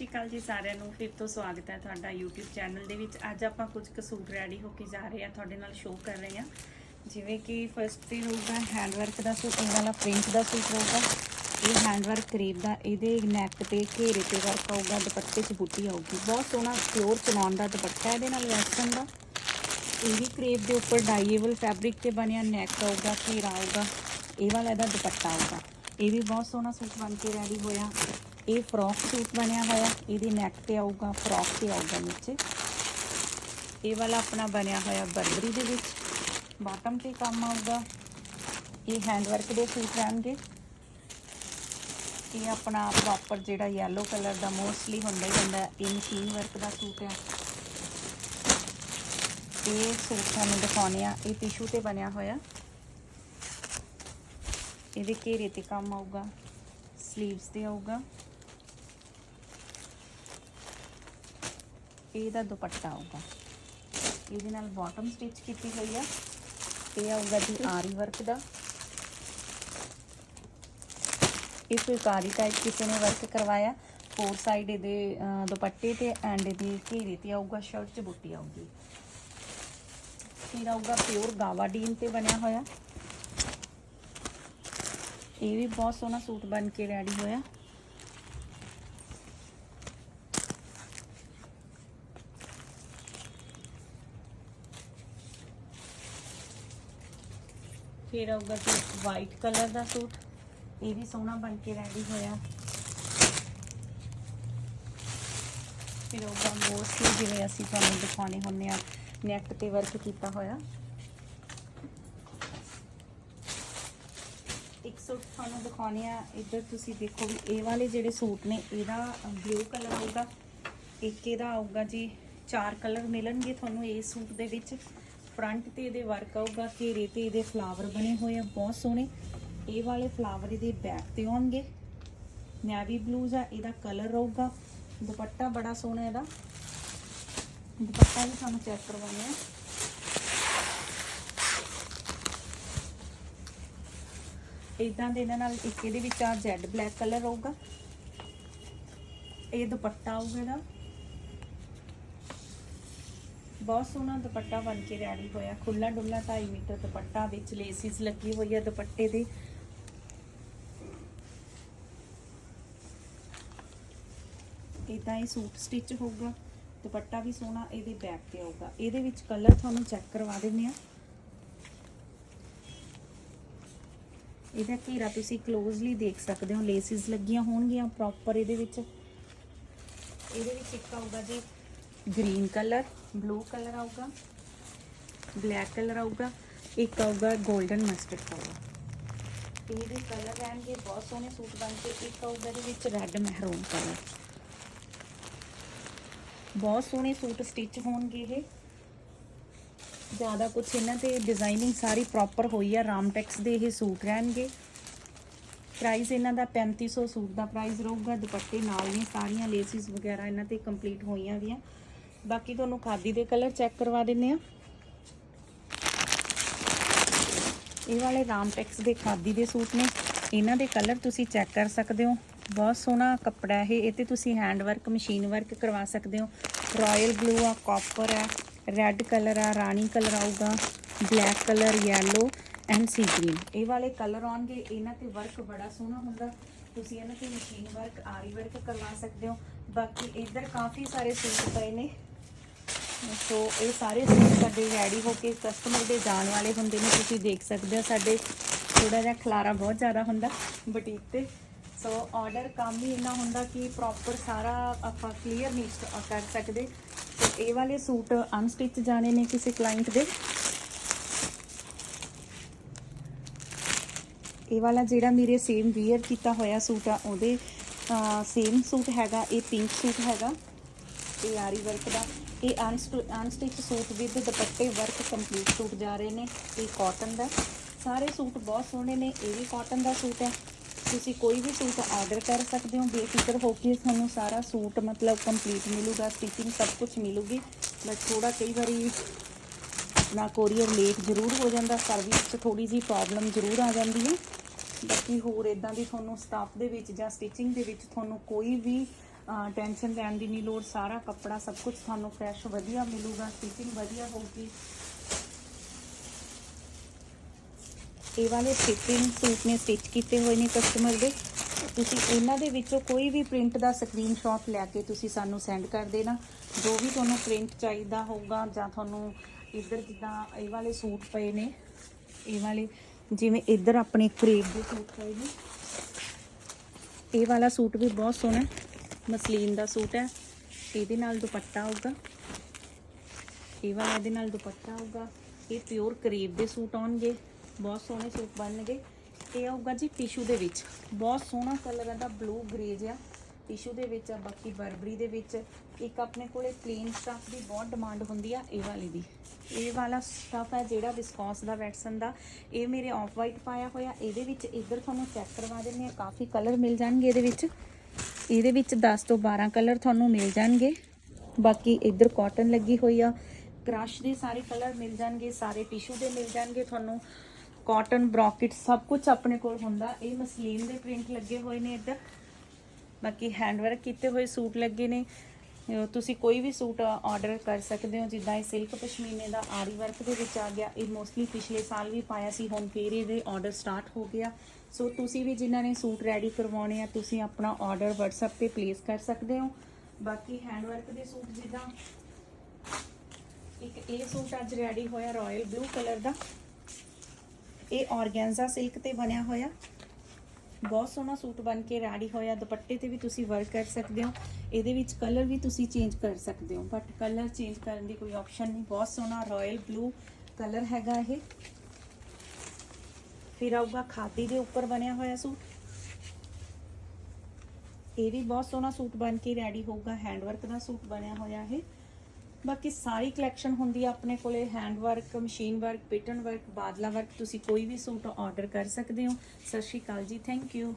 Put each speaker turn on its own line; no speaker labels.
ਸ਼੍ਰੀ ਅਕਾਲ ਜੀ ਸਾਰਿਆਂ ਨੂੰ। ਫਿਰ ਤੋਂ ਸਵਾਗਤ ਹੈ ਤੁਹਾਡਾ YouTube ਚੈਨਲ ਦੇ ਵਿੱਚ। ਅੱਜ ਆਪਾਂ ਕੁਝ ਕੁ ਸੂਟ ਰੈਡੀ ਹੋ ਕੇ ਜਾ ਰਹੇ ਹਾਂ, ਤੁਹਾਡੇ ਨਾਲ ਸ਼ੋਅ ਕਰ ਰਹੇ ਹਾਂ। ਜਿਵੇਂ ਕਿ ਫਰਸਟ ਤੇ ਹੋਊਗਾ ਹੈਂਡ ਵਰਕ ਦਾ ਸੂਟ, ਇਹ ਵਾਲਾ ਪ੍ਰਿੰਟ ਦਾ ਸੂਟ ਹੋਊਗਾ ਇਹ ਹੈਂਡ ਵਰਕ ਕਰੀਬ ਦਾ, ਇਹਦੇ ਨੈਕ ਤੇ ਘੇਰੇ ਤੇ ਵਰਕ ਆਊਗਾ, ਦੁਪੱਟੇ 'ਚ ਬੂਟੀ ਆਊਗੀ। ਬਹੁਤ ਸੋਹਣਾ ਪਿਓਰ ਚਨੌਨ ਦਾ ਦੁਪੱਟਾ ਇਹਦੇ ਨਾਲ ਵੈਸਟਰਨ ਦਾ। ਇਹ ਵੀ ਕ੍ਰੇਪ ਦੇ ਉੱਪਰ ਡਾਈਏਬਲ ਫੈਬਰਿਕ ਤੇ ਬਣਿਆ ਨੈਕ ਆਊਗਾ, ਘੇਰਾ ਆਊਗਾ। ਇਹ ਵਾਲਾ ਇਹਦਾ ਦੁਪੱਟਾ ਆਊਗਾ। ਇਹ ਵੀ ਬਹੁਤ ਸੋਹਣਾ ਸੂਟ ਬਣ ਕੇ ਰੈਡੀ ਹੋਇਆ। ਇਹ ਫਰੋਕ ਸੂਟ ਬਣਿਆ ਹੋਇਆ, ਇਹਦੇ ਨੈਕ ਤੇ ਆਊਗਾ ਫਰੋਕ ਤੇ ਆਊਗਾ ਨੀਚੇ। ਇਹ ਵਾਲਾ ਆਪਣਾ ਬਣਿਆ ਹੋਇਆ ਬਰਬਰੀ ਦੇ ਵਿੱਚ। ਬਾਟਮ ਤੇ ਕੰਮ ਆਊਗਾ। ਇਹ ਹੈਂਡ ਵਰਕ ਦੇ ਸੂਟ ਰਹਿਣਗੇ। ਇਹ ਆਪਣਾ ਪ੍ਰੋਪਰ ਜਿਹੜਾ yellow ਕਲਰ ਦਾ ਮੋਸਟਲੀ ਹੁੰਦਾ ਹੀ ਹੁੰਦਾ, ਇਹ ਮਸ਼ੀਨ ਵਰਕ ਦਾ ਸੂਟ ਹੈ ਇਹ ਸੂਟ ਤੁਹਾਨੂੰ ਦਿਖਾਉਂਦੇ ਆ, ਇਹ ਟਿਸ਼ੂ ਤੇ ਬਣਿਆ ਹੋਇਆ। ਇਹਦੇ ਘੇਰੇ ਤੇ ਕੰਮ ਆਊਗਾ। ਸਲੀਵਸ ਤੇ ਆਊਗਾ। ਇਹਦਾ ਦੁਪੱਟਾ ਆਊਗਾ। ਇਹਦੇ ਨਾਲ ਬਾਟਮ ਸਟਿਚ ਕੀਤੀ ਹੋਈ ਆ। ਇਹ ਆਊਗਾ ਜੀ ਆਰੀ ਵਰਕ ਦਾ। ਇਹ ਫੁਲਕਾਰੀ ਟਾਈਪ ਕਿਸੇ ਨੇ ਵਰਕ ਕਰਵਾਇਆ। ਫੋਰ ਸਾਈਡ ਇਹਦੇ ਦੁਪੱਟੇ ਤੇ ਐਂਡ ਇਹਦੀ ਘੇਰੇ ਤੇ ਆਊਗਾ ਸ਼ਰਟ 'ਚ ਬੁੱਟੀ ਆਊਗੀ। ਫਿਰ ਆਊਗਾ ਪਿਓਰ ਗਾਵਾ ਡੀਨ ਤੇ ਬਣਿਆ ਹੋਇਆ। ਇਹ ਵੀ ਬਹੁਤ ਸੋਹਣਾ ਸੂਟ ਬਣ ਕੇ ਰੈਡੀ ਹੋਇਆ। ਫਿਰ ਆਊਗਾ ਜੀ ਵਾਈਟ ਕਲਰ ਦਾ ਸੂਟ। ਇਹ ਵੀ ਸੋਹਣਾ ਬਣ ਕੇ ਰੈਡੀ ਹੋਇਆ। ਫਿਰ ਆਊਗਾ ਮੋਸਟਲੀ ਜਿਵੇਂ ਅਸੀਂ ਤੁਹਾਨੂੰ ਦਿਖਾਉਣੇ ਹੁੰਦੇ ਆ ਨੈਕ ਤੇ ਵਰਕ ਕੀਤਾ ਹੋਇਆ। ਇੱਕ ਸੂਟ ਤੁਹਾਨੂੰ ਦਿਖਾਉਣੇ ਆ, ਇੱਧਰ ਤੁਸੀਂ ਦੇਖੋ ਵੀ ਇਹ ਵਾਲੇ ਜਿਹੜੇ ਸੂਟ ਨੇ, ਇਹਦਾ ਬਲੂ ਕਲਰ ਆਊਗਾ ਇੱਕ ਇਹਦਾ ਆਊਗਾ ਜੀ, ਚਾਰ ਕਲਰ ਮਿਲਣਗੇ ਤੁਹਾਨੂੰ ਇਹ ਸੂਟ ਦੇ ਵਿੱਚ। ਫਰੰਟ ਤੇ ਇਹਦੇ ਵਰਕ ਆਊਗਾ, ਘੇਰੇ ਤੇ ਇਹਦੇ ਫਲਾਵਰ ਬਣੇ ਹੋਏ ਆ, ਬਹੁਤ ਸੋਹਣੇ। ਇਹ ਵਾਲੇ ਫਲਾਵਰ ਇਹਦੇ ਬੈਕ ਤੇ ਆਉਣਗੇ। ਨੈਵੀ ਬਲੂਜ਼ ਆ, ਇਹਦਾ ਕਲਰ ਰਹੂਗਾ ਦੁਪੱਟਾ ਬੜਾ ਸੋਹਣਾ ਇਹਦਾ। ਦੁਪੱਟਾ ਵੀ ਸਾਨੂੰ ਚੈੱਕ ਕਰਵਾਉਣਾ ਹੈ ਇਦਾਂ ਦੇ ਇਹਨਾਂ ਨਾਲ ਇੱਕ ਇਹਦੇ ਵਿੱਚ ਆ ਜੈਡ ਬਲੈਕ ਕਲਰ ਹੋਊਗਾ ਇਹ ਦੁਪੱਟਾ ਆਊਗਾ ਇਹਦਾ। ਬਹੁਤ ਸੋਹਣਾ ਦੁਪੱਟਾ ਬਣ ਕੇ ਰੈਡੀ ਹੋਇਆ। ਖੁੱਲਾ ਡੁੱਲਾ 2.5 ਮੀਟਰ ਦੁਪੱਟਾ ਵਿੱਚ ਲੇਸਿਸ ਲੱਗੀ ਹੋਈ ਹੈ ਦੁਪੱਟੇ ਦੇ। ਇਦਾਂ ਇਹ ਸੂਟ ਸਟਿਚ ਹੋਊਗਾ। ਦੁਪੱਟਾ ਵੀ ਸੋਹਣਾ ਇਹਦੇ ਬੈਕ ਤੇ ਆਊਗਾ। ਇਹਦੇ ਵਿੱਚ ਕਲਰ ਤੁਹਾਨੂੰ ਚੈੱਕ ਕਰਵਾ ਦਿੰਦੇ ਆ ਇਹਦਾ ਘੇਰਾ ਤੁਸੀਂ ਕਲੋਜ਼ਲੀ ਦੇਖ ਸਕਦੇ ਹੋ। ਲੇਸਿਸ ਲੱਗੀਆਂ ਹੋਣਗੀਆਂ ਪ੍ਰੋਪਰ ਇਹਦੇ ਵਿੱਚ। ਇਹਦੇ ਵਿੱਚ ਇੱਕ ਆਊਗਾ ਜੀ ਗ੍ਰੀਨ ਕਲਰ, ਬਲੂ ਕਲਰ ਆਊਗਾ, ਬਲੈਕ ਕਲਰ ਆਊਗਾ, ਇੱਕ ਆਊਗਾ 골ਡਨ ਮਸਟਰਡ ਕਲਰ। ਇਹਦੇ ਕਲਰ ਰਹਿਣਗੇ, ਬਹੁਤ ਸੋਹਣੇ ਸੂਟ ਬਣ ਕੇ, ਇੱਕ ਆਊਗਾ ਇਹਦੇ ਵਿੱਚ ਰੈੱਡ ਮਹਿਰੂਨ ਕਲਰ। ਬਹੁਤ ਸੋਹਣੇ ਸੂਟ ਸਟਿਚ ਹੋਣਗੇ ਇਹ। ਜ਼ਿਆਦਾ ਕੁਝ ਇਹਨਾਂ ਤੇ ਡਿਜ਼ਾਈਨਿੰਗ ਸਾਰੀ ਪ੍ਰੋਪਰ ਹੋਈ ਆ, ਰਾਮਟੈਕਸ ਦੇ ਇਹ ਸੂਟ ਰਹਿਣਗੇ। ਪ੍ਰਾਈਸ ਇਹਨਾਂ ਦਾ 3500 ਸੂਟ ਦਾ ਪ੍ਰਾਈਸ ਰਹੂਗਾ, ਦੁਪੱਟੇ ਨਾਲ ਨੇ, ਸਾਰੀਆਂ ਲੇਸਿਸ ਵਗੈਰਾ ਇਹਨਾਂ ਤੇ ਕੰਪਲੀਟ ਹੋਈਆਂ ਵੀਆਂ। ਬਾਕੀ ਤੁਹਾਨੂੰ ਖਾਦੀ ਦੇ ਕਲਰ ਚੈੱਕ ਕਰਵਾ ਦਿੰਨੇ ਆ ਇਹ ਵਾਲੇ ਰਾਮ ਟੈਕਸ ਦੇ ਖਾਦੀ ਦੇ ਸੂਟ ਨੇ। ਇਹਨਾਂ ਦੇ ਕਲਰ ਤੁਸੀਂ ਚੈੱਕ ਕਰ ਸਕਦੇ ਹੋ। ਬਹੁਤ ਸੋਹਣਾ ਕੱਪੜਾ ਹੈ ਇਹ ਤੇ ਤੁਸੀਂ ਹੈਂਡ ਵਰਕ ਮਸ਼ੀਨ ਵਰਕ ਕਰਵਾ ਸਕਦੇ ਹੋ। ਰਾਇਲ ਬਲੂ ਆ ਕਾਪਰ ਹੈ ਰੈੱਡ ਕਲਰ ਆ, ਰਾਣੀ ਕਲਰ ਆਊਗਾ black colour yellow and sea green ਇਹ ਵਾਲੇ ਕਲਰ ਆਉਣਗੇ। ਇਹਨਾਂ ਤੇ ਵਰਕ ਬੜਾ ਸੋਹਣਾ ਹੁੰਦਾ। ਤੁਸੀਂ ਇਹਨਾਂ ਤੇ ਮਸ਼ੀਨ ਵਰਕ ਆਰੀ ਵਰਕ ਕਰਵਾ ਸਕਦੇ ਹੋ। ਬਾਕੀ ਇੱਧਰ ਕਾਫੀ ਸਾਰੇ ਸੂਟ ਪਏ ਨੇ। ਸੋ ਇਹ ਸਾਰੇ ਸੂਟ ਸਾਡੇ ਰੈਡੀ ਹੋ ਕੇ ਕਸਟਮਰ ਦੇ ਜਾਣ ਵਾਲੇ ਹੁੰਦੇ ਨੇ, ਤੁਸੀਂ ਦੇਖ ਸਕਦੇ ਹੋ ਸਾਡੇ ਥੋੜਾ ਜਿਹਾ ਖਲਾਰਾ ਬਹੁਤ ਜ਼ਿਆਦਾ ਹੁੰਦਾ ਬੁਟੀਕ ਤੇ। ਸੋ ਆਰਡਰ ਕੰਮ ਹੀ ਇੰਨਾ ਹੁੰਦਾ ਕਿ ਪ੍ਰੋਪਰ ਸਾਰਾ ਆਪਾਂ ਕਲੀਅਰ ਨਹੀਂ ਕਰ ਸਕਦੇ। ਸੋ ਇਹ ਵਾਲੇ ਸੂਟ ਅਨਸਟਿਚ ਜਾਣੇ ਨੇ ਕਿਸੇ ਕਲਾਇੰਟ ਦੇ। ਇਹ ਵਾਲਾ ਜਿਹੜਾ ਮੇਰੇ ਸੇਮ ਵੀਅਰ ਕੀਤਾ ਹੋਇਆ ਸੂਟ ਆ, ਉਹਦੇ ਸੇਮ ਸੂਟ ਹੈਗਾ, ਇਹ ਪਿੰਕ ਸੂਟ ਹੈਗਾ। ਇਹ ਆਰੀ ਵਰਕ ਦਾ। ਇਹ ਅਨਸਟਿਚ ਸੂਟ ਵਿਦ ਦੁਪੱਟੇ ਵਰਕ ਕੰਪਲੀਟ ਸੂਟ ਜਾ ਰਹੇ ਨੇ, ਇਹ ਕਾਟਨ ਦਾ। ਸਾਰੇ ਸੂਟ ਬਹੁਤ ਸੋਹਣੇ ਨੇ, ਇਹ ਵੀ ਕਾਟਨ ਦਾ ਸੂਟ ਹੈ। ਤੁਸੀਂ ਕੋਈ ਵੀ ਸੂਟ ਆਰਡਰ ਕਰ ਸਕਦੇ ਹੋ, ਬੇਫਿਕਰ ਹੋ ਕੇ ਤੁਹਾਨੂੰ ਸਾਰਾ ਸੂਟ ਮਤਲਬ ਕੰਪਲੀਟ ਮਿਲੂਗਾ ਸਟਿਚਿੰਗ ਸਭ ਕੁਝ ਮਿਲੂਗੀ। ਬਟ ਥੋੜਾ ਕਈ ਵਾਰੀ ਆਪਣਾ ਕੋਰੀਅਰ ਲੇਟ ਜ਼ਰੂਰ ਹੋ ਜਾਂਦਾ ਸਰਵਿਸ 'ਚ ਥੋੜੀ ਜੀ ਪ੍ਰੋਬਲਮ ਜ਼ਰੂਰ ਆ ਜਾਂਦੀ ਹੈ। ਬਾਕੀ ਹੋਰ ਇਦਾਂ ਦੀ ਤੁਹਾਨੂੰ ਸਟਾਫ ਦੇ ਵਿੱਚ ਜਾਂ ਸਟਿਚਿੰਗ ਦੇ ਵਿੱਚ ਤੁਹਾਨੂੰ ਕੋਈ ਵੀ ਟੈਨਸ਼ਨ ਲੈਣ ਦੀ ਨਹੀਂ ਲੋੜ, ਸਾਰਾ ਕੱਪੜਾ ਸਭ ਕੁਝ ਤੁਹਾਨੂੰ ਫਰੈਸ਼ ਵਧੀਆ ਮਿਲੂਗਾ ਸਟਿਚਿੰਗ ਵਧੀਆ ਹੋਊਗੀ। ਇਹ ਵਾਲੇ ਫਿਟਿੰਗ ਸੂਟ ਨੇ ਸਟਿਚ ਕੀਤੇ ਹੋਏ ਨੇ ਕਸਟਮਰ ਦੇ। ਤੁਸੀਂ ਇਹਨਾਂ ਦੇ ਵਿੱਚੋਂ ਕੋਈ ਵੀ ਪ੍ਰਿੰਟ ਦਾ ਸਕਰੀਨਸ਼ਾਟ ਲੈ ਕੇ ਤੁਸੀਂ ਸਾਨੂੰ ਸੈਂਡ ਕਰ ਦੇਣਾ। ਜੋ ਵੀ ਤੁਹਾਨੂੰ ਪ੍ਰਿੰਟ ਚਾਹੀਦਾ ਹੋਊਗਾ ਜਾਂ ਤੁਹਾਨੂੰ ਇੱਧਰ ਜਿੱਦਾਂ ਇਹ ਵਾਲੇ ਸੂਟ ਪਏ ਨੇ, ਇਹ ਵਾਲੇ, ਜਿਵੇਂ ਇੱਧਰ ਆਪਣੇ ਕਰੀਬ ਦੇ ਸੂਟ ਪਏ ਨੇ। ਇਹ ਵਾਲਾ ਸੂਟ ਵੀ ਬਹੁਤ ਸੋਹਣਾ ਮਸਲੀਨ ਦਾ ਸੂਟ ਹੈ। ਇਹਦੇ ਨਾਲ ਦੁਪੱਟਾ ਆਊਗਾ। ਇਹ ਵਾਲਾ ਇਹਦੇ ਨਾਲ ਦੁਪੱਟਾ ਆਊਗਾ। ਇਹ ਪਿਓਰ ਕਰੇਬ ਦੇ ਸੂਟ ਆਉਣਗੇ। ਬਹੁਤ ਸੋਹਣੇ ਸੂਟ ਬਣਨਗੇ। ਇਹ ਆਊਗਾ ਜੀ ਟਿਸ਼ੂ ਦੇ ਵਿੱਚ। ਬਹੁਤ ਸੋਹਣਾ ਕਲਰ ਇਹਦਾ ਬਲੂ ਗ੍ਰੇਜ ਆ ਟਿਸ਼ੂ ਦੇ ਵਿੱਚ ਆ, ਬਾਕੀ ਬਰਬਰੀ ਦੇ ਵਿੱਚ। ਇੱਕ ਆਪਣੇ ਕੋਲੇ ਪਲੇਨ ਸਟਫ ਦੀ ਬਹੁਤ ਡਿਮਾਂਡ ਹੁੰਦੀ ਆ, ਇਹ ਵਾਲੀ ਦੀ। ਇਹ ਵਾਲਾ ਸਟਫ ਹੈ ਜਿਹੜਾ ਵਿਸਕੌਸ ਦਾ ਵੈਟਸਨ ਦਾ। ਇਹ ਮੇਰੇ ਆਫ ਵਾਈਟ ਪਾਇਆ ਹੋਇਆ। ਇਹਦੇ ਵਿੱਚ ਇੱਧਰ ਤੁਹਾਨੂੰ ਚੈੱਕ ਕਰਵਾ ਦਿੰਦੇ ਆ ਕਾਫੀ ਕਲਰ ਮਿਲ ਜਾਣਗੇ ਇਹਦੇ ਵਿੱਚ। ਇਹਦੇ ਵਿੱਚ 10 ਤੋਂ 12 ਕਲਰ ਤੁਹਾਨੂੰ ਮਿਲ ਜਾਣਗੇ। ਬਾਕੀ ਇੱਧਰ ਕਾਟਨ ਲੱਗੀ ਹੋਈ ਆ। ਕ੍ਰਸ਼ ਦੇ ਸਾਰੇ ਕਲਰ ਮਿਲ ਜਾਣਗੇ, ਸਾਰੇ ਟਿਸ਼ੂ ਦੇ ਮਿਲ ਜਾਣਗੇ ਤੁਹਾਨੂੰ। ਕਾਟਨ ਬ੍ਰੋਕਟ ਸਭ ਕੁਝ ਆਪਣੇ ਕੋਲ ਹੁੰਦਾ। ਇਹ ਮਸਲੀਨ ਦੇ ਪ੍ਰਿੰਟ ਲੱਗੇ ਹੋਏ ਨੇ ਇੱਧਰ। ਬਾਕੀ ਹੈਂਡਵਰਕ ਕੀਤੇ ਹੋਏ ਸੂਟ ਲੱਗੇ ਨੇ। ਤੁਸੀਂ ਕੋਈ ਵੀ ਸੂਟ ਆਰਡਰ ਕਰ ਸਕਦੇ ਹੋ, ਜਿੱਦਾਂ ਇਹ ਸਿਲਕ ਪਸ਼ਮੀਨੇ ਦਾ ਆਰੀ ਵਰਕ ਦੇ ਵਿੱਚ ਆ ਗਿਆ, ਇਹ ਮੋਸਟਲੀ ਪਿਛਲੇ ਸਾਲ ਵੀ ਪਾਇਆ ਸੀ, ਹੁਣ ਫੇਰ ਇਹਦੇ ਆਰਡਰ ਸਟਾਰਟ ਹੋ ਗਿਆ। ਸੋ ਤੁਸੀਂ ਵੀ ਜਿਨ੍ਹਾਂ ਨੇ ਸੂਟ ਰੈਡੀ ਕਰਵਾਉਣੇ ਆ, ਤੁਸੀਂ ਆਪਣਾ ਆਰਡਰ WhatsApp ਤੇ ਪਲੇਸ ਕਰ ਸਕਦੇ ਹੋ। ਬਾਕੀ ਹੈਂਡ ਵਰਕ ਦੇ ਸੂਟ ਜਿੱਦਾਂ, ਇੱਕ ਇਹ ਸੂਟ ਅੱਜ ਰੈਡੀ ਹੋਇਆ ਰਾਇਲ ਬਲੂ ਕਲਰ ਦਾ। ਇਹ ਔਰਗੈਂਜ਼ਾ ਸਿਲਕ ਤੇ ਬਣਿਆ ਹੋਇਆ। ਬਹੁਤ ਸੋਹਣਾ ਸੂਟ ਬਣ ਕੇ ਰੈਡੀ ਹੋਇਆ, ਦੁਪੱਟੇ ਤੇ ਵੀ ਤੁਸੀਂ ਵਰਕ ਕਰ ਸਕਦੇ ਹੋ। ਇਹਦੇ ਵਿੱਚ ਕਲਰ ਵੀ ਤੁਸੀਂ ਚੇਂਜ ਕਰ ਸਕਦੇ ਹੋ ਬਟ ਕਲਰ ਚੇਂਜ ਕਰਨ ਦੀ ਕੋਈ ਆਪਸ਼ਨ ਨਹੀਂ। ਬਹੁਤ ਸੋਹਣਾ ਰਾਇਲ ਬਲੂ ਕਲਰ ਹੈਗਾ ਇਹ। ਫਿਰ ਆਊਗਾ ਖਾਦੀ ਦੇ ਉੱਪਰ ਬਣਿਆ ਹੋਇਆ ਸੂਟ। ਇਹ ਵੀ ਬਹੁਤ ਸੋਹਣਾ ਸੂਟ ਬਣ ਕੇ ਰੈਡੀ ਹੋਊਗਾ ਹੈਂਡਵਰਕ ਦਾ ਸੂਟ ਬਣਿਆ ਹੋਇਆ ਇਹ। ਬਾਕੀ ਸਾਰੀ ਕਲੈਕਸ਼ਨ ਹੁੰਦੀ ਆ ਆਪਣੇ ਕੋਲੇ hand work machine work pattern work badla work ਤੁਸੀਂ ਕੋਈ ਵੀ ਸੂਟ ਆਰਡਰ ਕਰ ਸਕਦੇ ਹੋ। ਸਤਿ ਸ਼੍ਰੀ ਅਕਾਲ ਜੀ ਥੈਂਕ ਯੂ